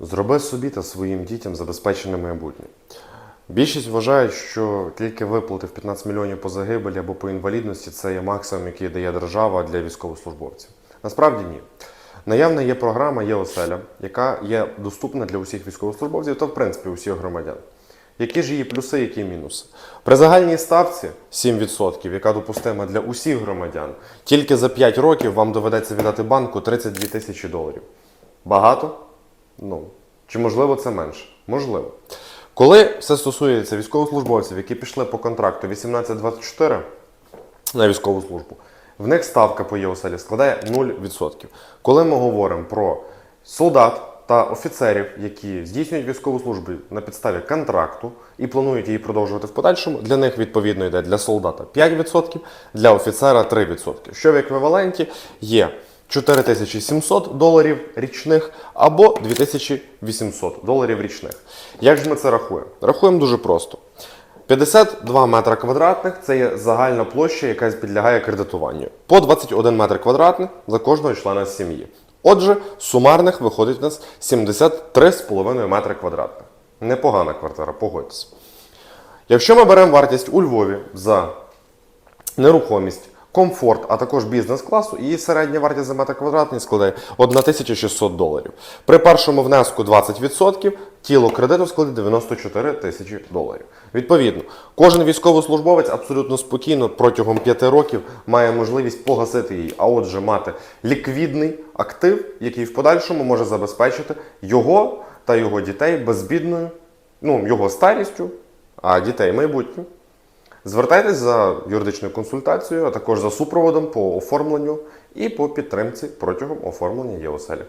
Зроби собі та своїм дітям забезпечене майбутнє. Більшість вважають, що тільки виплати в 15 мільйонів по загибелі або по інвалідності це є максимум, який дає держава для військовослужбовців. Насправді ні. Наявна є програма є оселя, яка є доступна для усіх військовослужбовців та в принципі усіх громадян. Які ж її плюси, які мінуси? При загальній ставці 7%, яка допустима для усіх громадян, тільки за 5 років вам доведеться віддати банку 32 тисячі доларів. Багато? Ну, чи можливо це менше? Можливо. Коли все стосується військовослужбовців, які пішли по контракту 18-24 на військову службу, в них ставка по ЄОСЕЛі складає 0%. Коли ми говоримо про солдат та офіцерів, які здійснюють військову службу на підставі контракту і планують її продовжувати в подальшому, для них відповідно йде для солдата 5%, для офіцера 3%. Що в еквіваленті є 4700 доларів річних або 2800 доларів річних. Як ж ми це рахуємо? Рахуємо дуже просто. 52 метра квадратних це є загальна площа, яка підлягає кредитуванню. По 21 метр квадратних за кожного члена сім'ї. Отже, сумарних виходить у нас 73,5 метри квадратних. Непогана квартира, погодьтесь. Якщо ми беремо вартість у Львові за нерухомість, комфорт, а також бізнес-класу, її середня вартість за метр квадратний складає 1600 доларів. При першому внеску 20% тіло кредиту складе 94 тисячі доларів. Відповідно, кожен військовослужбовець абсолютно спокійно протягом 5 років має можливість погасити її, а отже, мати ліквідний актив, який в подальшому може забезпечити його та його дітей безбідною, ну, його старістю, а дітей майбутнім. Звертайтесь за юридичною консультацією, а також за супроводом по оформленню і по підтримці протягом оформлення ЄОСЕЛі.